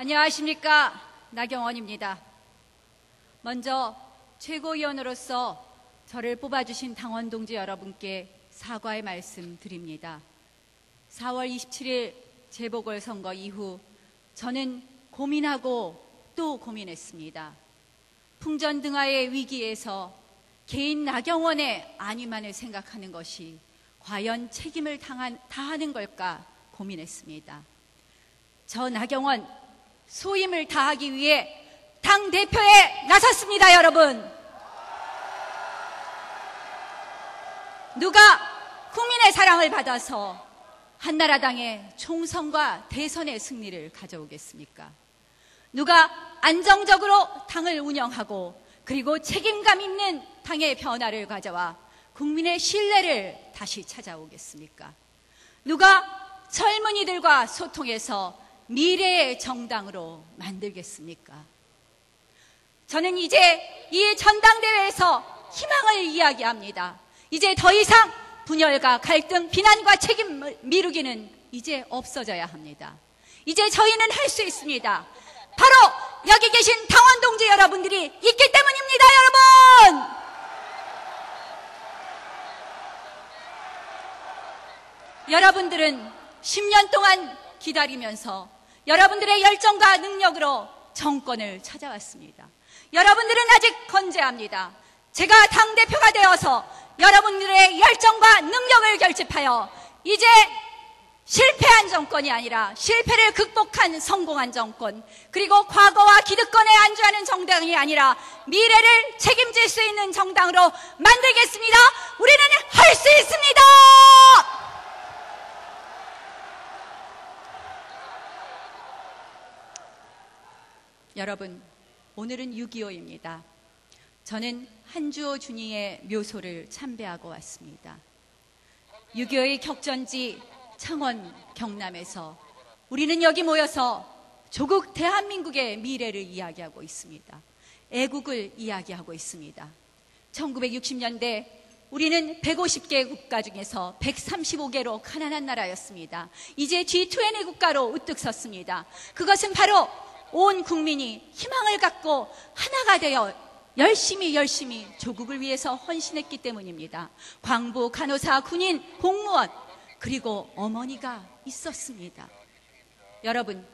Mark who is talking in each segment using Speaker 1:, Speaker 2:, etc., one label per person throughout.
Speaker 1: 안녕하십니까. 나경원입니다. 먼저 최고위원으로서 저를 뽑아주신 당원 동지 여러분께 사과의 말씀 드립니다. 4월 27일 재보궐선거 이후 저는 고민하고 또 고민했습니다. 풍전등화의 위기에서 개인 나경원의 안위만을 생각하는 것이 과연 책임을 당한, 다하는 걸까 고민했습니다. 저 나경원 소임을 다하기 위해 당 대표에 나섰습니다, 여러분. 누가 국민의 사랑을 받아서 한나라당의 총선과 대선의 승리를 가져오겠습니까? 누가 안정적으로 당을 운영하고 그리고 책임감 있는 당의 변화를 가져와 국민의 신뢰를 다시 찾아오겠습니까? 누가 젊은이들과 소통해서 미래의 정당으로 만들겠습니까? 저는 이제 이 전당대회에서 희망을 이야기합니다. 이제 더 이상 분열과 갈등, 비난과 책임 미루기는 이제 없어져야 합니다. 이제 저희는 할 수 있습니다. 바로 여기 계신 당원 동지 여러분들이 있기 때문입니다, 여러분! 여러분들은 10년 동안 기다리면서 여러분들의 열정과 능력으로 정권을 찾아왔습니다. 여러분들은 아직 건재합니다. 제가 당대표가 되어서 여러분들의 열정과 능력을 결집하여 이제 실패한 정권이 아니라 실패를 극복한 성공한 정권, 그리고 과거와 기득권에 안주하는 정당이 아니라 미래를 책임질 수 있는 정당으로 만들겠습니다. 우리는 할 수 있습니다! 여러분, 오늘은 6.25입니다. 저는 한주호 준이의 묘소를 참배하고 왔습니다. 6.25의 격전지 창원 경남에서 우리는 여기 모여서 조국 대한민국의 미래를 이야기하고 있습니다. 애국을 이야기하고 있습니다. 1960년대 우리는 150개 국가 중에서 135개로 가난한 나라였습니다. 이제 G20 국가로 우뚝 섰습니다. 그것은 바로 온 국민이 희망을 갖고 하나가 되어 열심히 열심히 조국을 위해서 헌신했기 때문입니다. 광부, 간호사, 군인, 공무원, 그리고 어머니가 있었습니다. 여러분,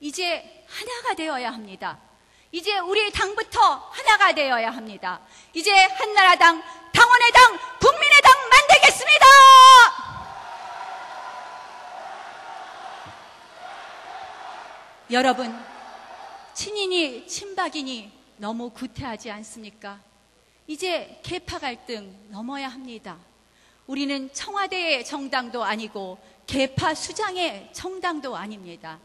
Speaker 1: 이제 하나가 되어야 합니다. 이제 우리 당부터 하나가 되어야 합니다. 이제 한나라당, 당원의 당, 국민의 당 만들겠습니다! 여러분, 친인이 친박이니 너무 구태하지 않습니까? 이제 개파 갈등 넘어야 합니다. 우리는 청와대의 정당도 아니고 개파 수장의 정당도 아닙니다.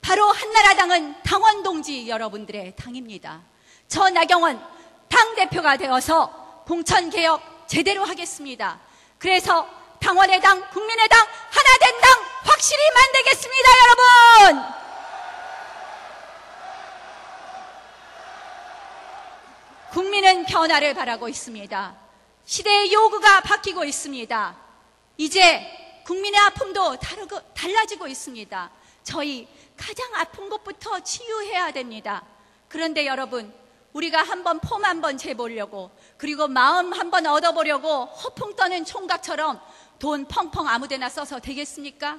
Speaker 1: 바로 한나라당은 당원 동지 여러분들의 당입니다. 저 나경원 당대표가 되어서 공천개혁 제대로 하겠습니다. 그래서 당원의 당, 국민의 당, 하나 된 당 확실히 만들겠습니다, 여러분! 변화를 바라고 있습니다. 시대의 요구가 바뀌고 있습니다. 이제 국민의 아픔도 다르고, 달라지고 있습니다. 저희 가장 아픈 것부터 치유해야 됩니다. 그런데 여러분, 우리가 한번 폼 한번 재보려고, 그리고 마음 한번 얻어보려고 허풍 떠는 총각처럼 돈 펑펑 아무데나 써서 되겠습니까?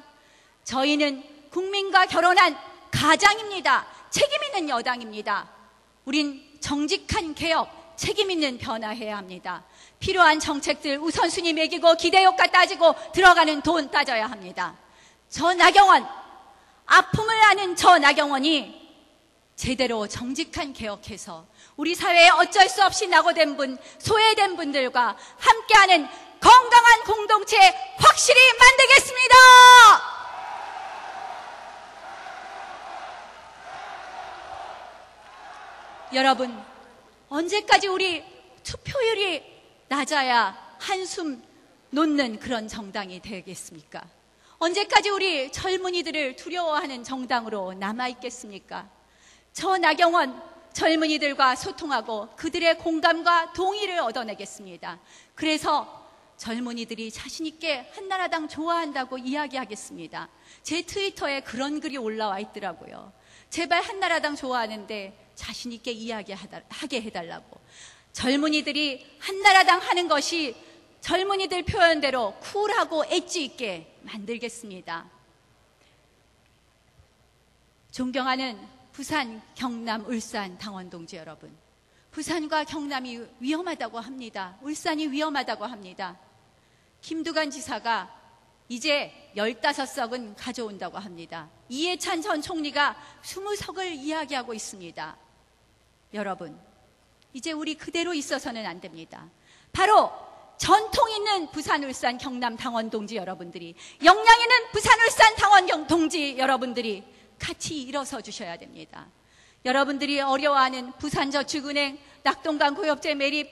Speaker 1: 저희는 국민과 결혼한 가장입니다. 책임 있는 여당입니다. 우린 정직한 개혁, 책임 있는 변화해야 합니다. 필요한 정책들 우선순위 매기고 기대효과 따지고 들어가는 돈 따져야 합니다. 저 나경원, 아픔을 아는 저 나경원이 제대로 정직한 개혁해서 우리 사회에 어쩔 수 없이 낙오된 분, 소외된 분들과 함께하는 건강한 공동체 확실히 만들겠습니다! 여러분, 언제까지 우리 투표율이 낮아야 한숨 놓는 그런 정당이 되겠습니까? 언제까지 우리 젊은이들을 두려워하는 정당으로 남아있겠습니까? 저 나경원 젊은이들과 소통하고 그들의 공감과 동의를 얻어내겠습니다. 그래서 젊은이들이 자신있게 한나라당 좋아한다고 이야기하겠습니다. 제 트위터에 그런 글이 올라와 있더라고요. 제발 한나라당 좋아하는데 자신 있게 이야기하게 해달라고. 젊은이들이 한나라당 하는 것이 젊은이들 표현대로 쿨하고 엣지 있게 만들겠습니다. 존경하는 부산, 경남, 울산 당원 동지 여러분. 부산과 경남이 위험하다고 합니다. 울산이 위험하다고 합니다. 김두관 지사가 이제 15석은 가져온다고 합니다. 이해찬 전 총리가 20석을 이야기하고 있습니다. 여러분, 이제 우리 그대로 있어서는 안 됩니다. 바로 전통 있는 부산, 울산, 경남 당원 동지 여러분들이, 역량 있는 부산, 울산 당원 동지 여러분들이 같이 일어서 주셔야 됩니다. 여러분들이 어려워하는 부산저축은행, 낙동강 고엽제 매립,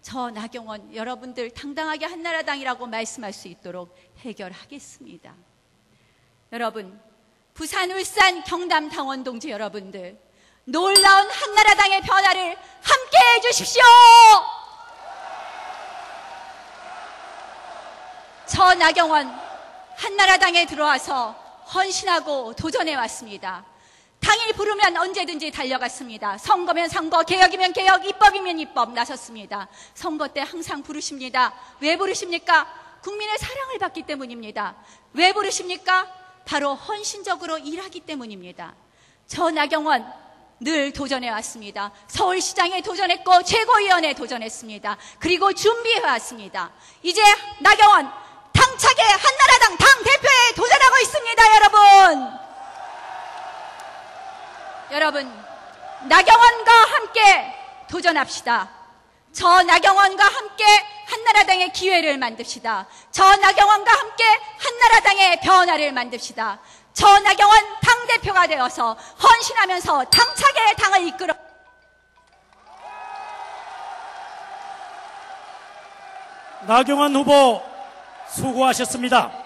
Speaker 1: 저 나경원 여러분들 당당하게 한나라당이라고 말씀할 수 있도록 해결하겠습니다. 여러분, 부산, 울산, 경남 당원 동지 여러분들, 놀라운 한나라당의 변화를 함께 해주십시오! 저 나경원 한나라당에 들어와서 헌신하고 도전해 왔습니다. 당일 부르면 언제든지 달려갔습니다. 선거면 선거, 개혁이면 개혁, 입법이면 입법 나섰습니다. 선거 때 항상 부르십니다. 왜 부르십니까? 국민의 사랑을 받기 때문입니다. 왜 부르십니까? 바로 헌신적으로 일하기 때문입니다. 저 나경원 늘 도전해 왔습니다. 서울시장에 도전했고 최고위원에 도전했습니다. 그리고 준비해 왔습니다. 이제 나경원 당차게 한나라당 당 대표에 도전하고 있습니다, 여러분. 여러분, 나경원과 함께 도전합시다. 저 나경원과 함께 한나라당의 기회를 만듭시다. 저 나경원과 함께 한나라당의 변화를 만듭시다. 저 나경원 당대표가 되어서 헌신하면서 당차게 당을 이끌어
Speaker 2: 나경원 후보 수고하셨습니다.